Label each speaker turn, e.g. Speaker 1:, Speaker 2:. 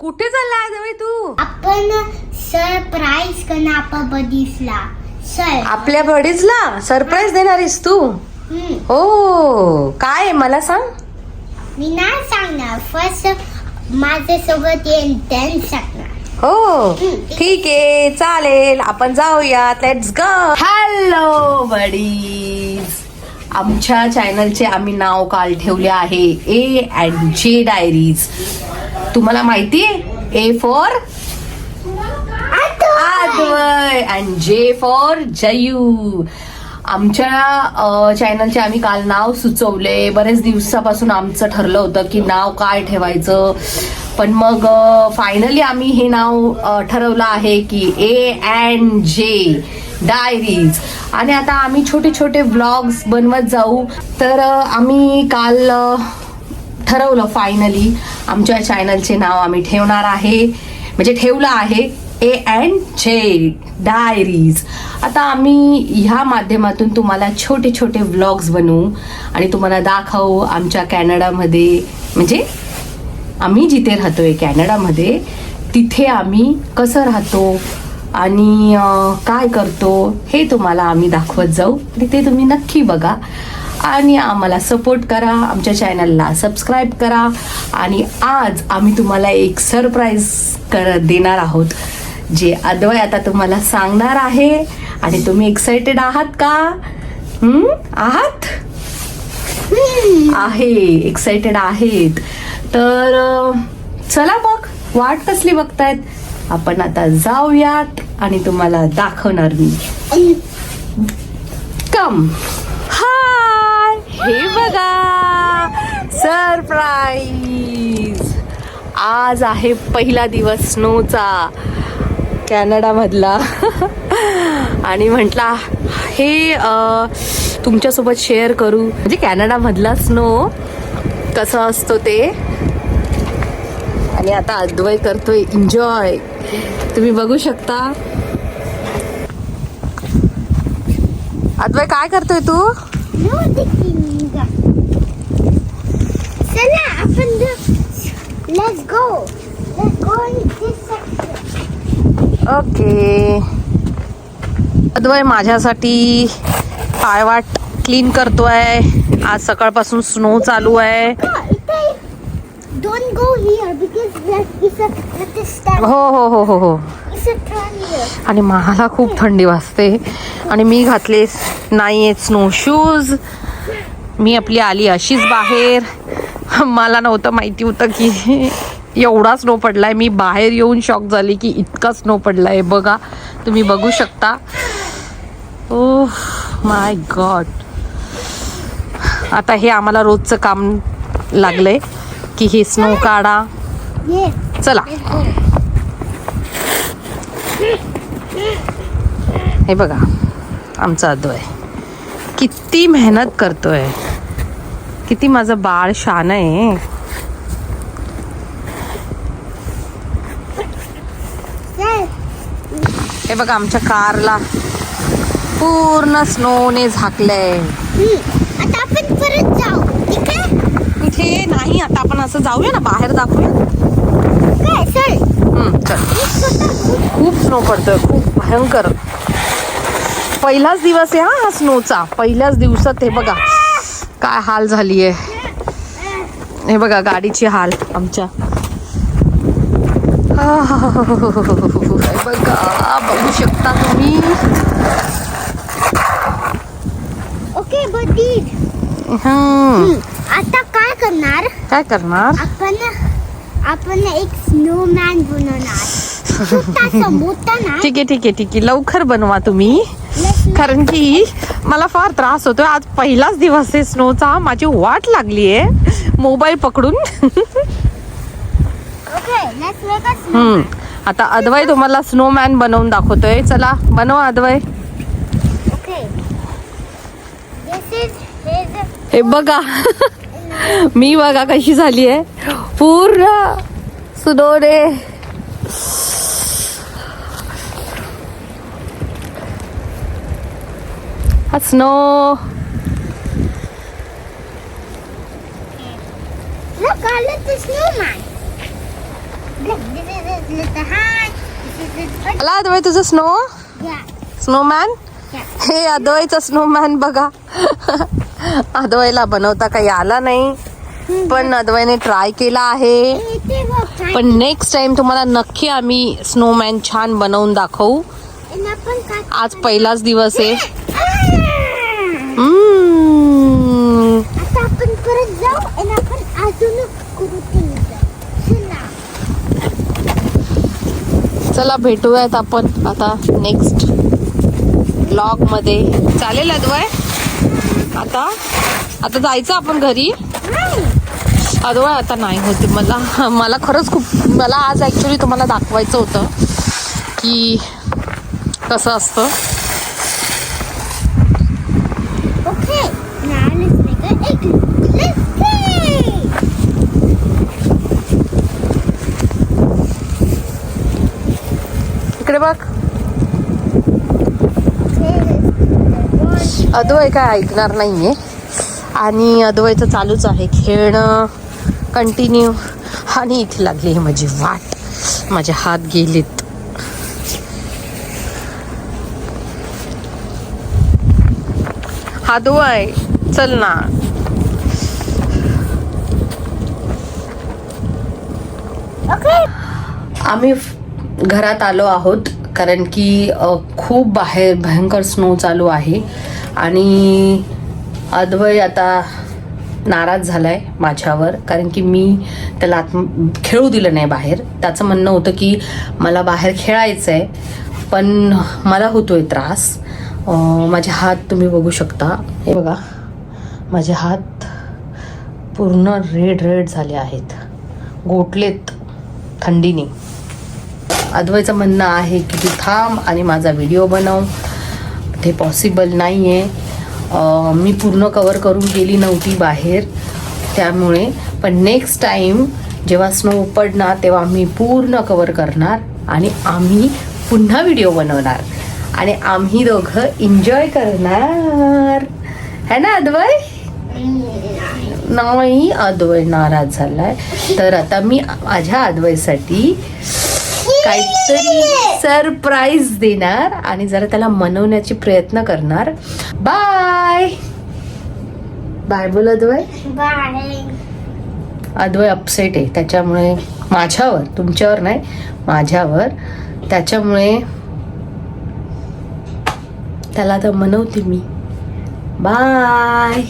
Speaker 1: कुठे चालला आज तू?
Speaker 2: आपण सरप्राईज करणार आपण बडीसला सर.
Speaker 1: आपल्या बडीजला सरप्राईज देणार आहेस तू?
Speaker 2: हम्म.
Speaker 1: हो. काय आहे? मला सांग.
Speaker 2: मी नाही सांगणार. फर्स्ट माझ्यासोबत येईन त्यान सांगणार.
Speaker 1: हो. ठीक आहे. चालेल. आपण जाऊयात लेट्स ग हॅलो बडीज आमच्या चॅनलचे आम्ही नाव काल ठेवले आहे ए अँड जे डायरीज तुम्हाला माहिती A for Advay and J for Jayu. आमच्या चॅनलचे आम्ही काल नाव सुचवले. बरेच दिवसापासून आमचं ठरलं होतं की नाव काय ठेवायचं. पण मग फायनली आम्ही हे नाव ठरवलं आहे की ए अँड जे डायरीज आणि आता आम्ही छोटे छोटे ब्लॉग्स बनवत जाऊ. तर आम्ही काल ठरवलं फायनली आमच्या चॅनलचे नाव आम्ही ठेवणार आहे. म्हणजे ठेवलं आहे. ए अँड जे डायरीज आता आम्ही ह्या माध्यमातून तुम्हाला छोटे छोटे व्लॉग्स बनवू आणि तुम्हाला दाखवू आमच्या कॅनडामध्ये. म्हणजे आम्ही जिथे राहतोय कॅनडामध्ये तिथे आम्ही कसं राहतो आणि काय करतो हे तुम्हाला आम्ही दाखवत जाऊ. आणि ते तुम्ही नक्की बघा. आणि आम्हाला सपोर्ट करा आमच्या चॅनलला सबस्क्राईब करा. आणि आज आम्ही तुम्हाला एक सरप्राईज कर देणार आहोत जे अद्वय आता तुम्हाला सांगणार आहे. आणि तुम्ही एक्साइटेड आहात का? आहात? आहे एक्साइटेड आहेत. तर चला मग वाट कसली बघतायत? आपण आता जाऊयात आणि तुम्हाला दाखवणार मी. कम हे बघा. सरप्राईज आज आहे पहिला दिवस स्नोचा. कॅनडामधला आणि म्हटला हे तुमच्यासोबत शेअर करू. म्हणजे कॅनडामधला स्नो कसं असतो ते? आणि आता अद्वय करतोय. एन्जॉय तुम्ही बघू शकता. अद्वय काय करतोय तू?
Speaker 2: चला आपण let's go let's go in this section
Speaker 1: okay Advay माझ्यासाठी पायवाट क्लीन करतोय. आज सकाळपासून स्नो चालू आहे. हो हो हो हो हो. आणि मला खूप थंडी वाजते. आणि मी घातले नाही स्नो शूज मी आपली आली अशीच बाहेर. मला नव्हतं माहिती होतं की एवढा स्नो पडलाय. मी बाहेर येऊन शॉक झाली की इतका स्नो पडलाय. बघा तुम्ही बघू शकता. ओ माय गॉड आता हे आम्हाला रोजचं काम लागलंय की हे स्नो काढा. चला. हे बघा आमचा अद्वय किती मेहनत करतोय. किती माझं बाळ शान आहे. हे बघा आमच्या कारला पूर्ण स्नोने झाकलंय.
Speaker 2: आता आपण परत जाऊ ठीक आहे
Speaker 1: इथे नाही आता आपण असं जाऊया ना बाहेर दाखवूया. चल. खूप स्नो पडतोय खूप भयंकर. पहिलाच दिवस आहे हा हा स्नोचा. पहिल्याच दिवसात हे बघा. काय हाल झालीये हे बघा गाडीची हाल आमच्या हे बघा बघू शकता तुम्ही
Speaker 2: ओके बडी
Speaker 1: हम्म,
Speaker 2: आता काय करणार
Speaker 1: काय करणार
Speaker 2: आपण आपण एक स्नोमॅन बनवणार
Speaker 1: ठीक आहे ठीक आहे ठीक आहे लवकर बनवा तुम्ही कारण की मला फार त्रास होतोय. आज पहिलाच दिवस आहे स्नोचा. माझी वाट लागली आहे. मोबाईल पकडून. हम्म. आता अद्वय तुम्हाला स्नोमॅन बनवून दाखवतोय. चला बनवा अद्वय. हे बघा. मी बघा कशी झाली आहे. पूर्ण सुनोने हा snow
Speaker 2: Look, I lit the snowman.
Speaker 1: आला अद्वय तुझं स्नो स्नोमॅन हे अद्वैचा स्नोमॅन बघा. अद्वैला बनवता काही आला नाही. पण अद्वैने ट्राय केला आहे. पण नेक्स्ट टाइम तुम्हाला नक्की आम्ही स्नोमॅन छान बनवून दाखवू. आज पहिलाच दिवस आहे.
Speaker 2: आता आपण परत जाऊ आणि आपण अजून करू ते चला
Speaker 1: चला भेटूयात आपण आता नेक्स्ट ब्लॉगमध्ये. चालेल अद्वय? आता? आता जायचं आपण घरी? अद्वय आता नाही होते. मला मला खरंच खूप मला आज ॲक्च्युली तुम्हाला दाखवायचं होतं की कसं असतं. अद्वय काय ऐकणार नाहीये. आणि अद्वैचं चालूच आहे. खेळणं कंटिन्यू आणि इथे लागली आहे माझी वाट. माझे हात गेलेत. अद्वय चल ना.
Speaker 2: Okay.
Speaker 1: आम्ही घरात आलो आहोत कारण की खूप बाहेर भयंकर स्नो चालू आहे. आणि अद्वय आता नाराज झालाय माझ्यावर कारण की मी त्याला आत खेळू दिलं नाही बाहेर. त्याचं म्हणणं होतं की मला बाहेर खेळायचं आहे पण मला होतोय त्रास. माझे हात तुम्ही बघू शकता. हे बघा माझे हात पूर्ण रेड रेड झाले आहेत. गोटलेत थंडीने. अद्वैचं म्हणणं आहे की तू थांब आणि माझा व्हिडिओ बनव. ते पॉसिबल नाही आहे मी पूर्ण कवर करून गेली नव्हती बाहेर. त्यामुळे पण नेक्स्ट टाईम जेव्हा स्नो पडणार तेव्हा मी पूर्ण कवर करणार आणि आम्ही पुन्हा व्हिडिओ बनवणार. आणि आम्ही दोघं एन्जॉय करणार. है ना अद्वय नाही अद्वय नाराज झालाय. तर आता मी माझ्या अद्वयसाठी काहीतरी सरप्राईज देणार आणि जरा त्याला मनवण्याचे प्रयत्न करणार. बाय! बाय बोल अद्वय. अद्वय अपसेट आहे. त्याच्यामुळे माझ्यावर तुमच्यावर नाही माझ्यावर. त्याच्यामुळे त्याला आता मनवते मी. बाय!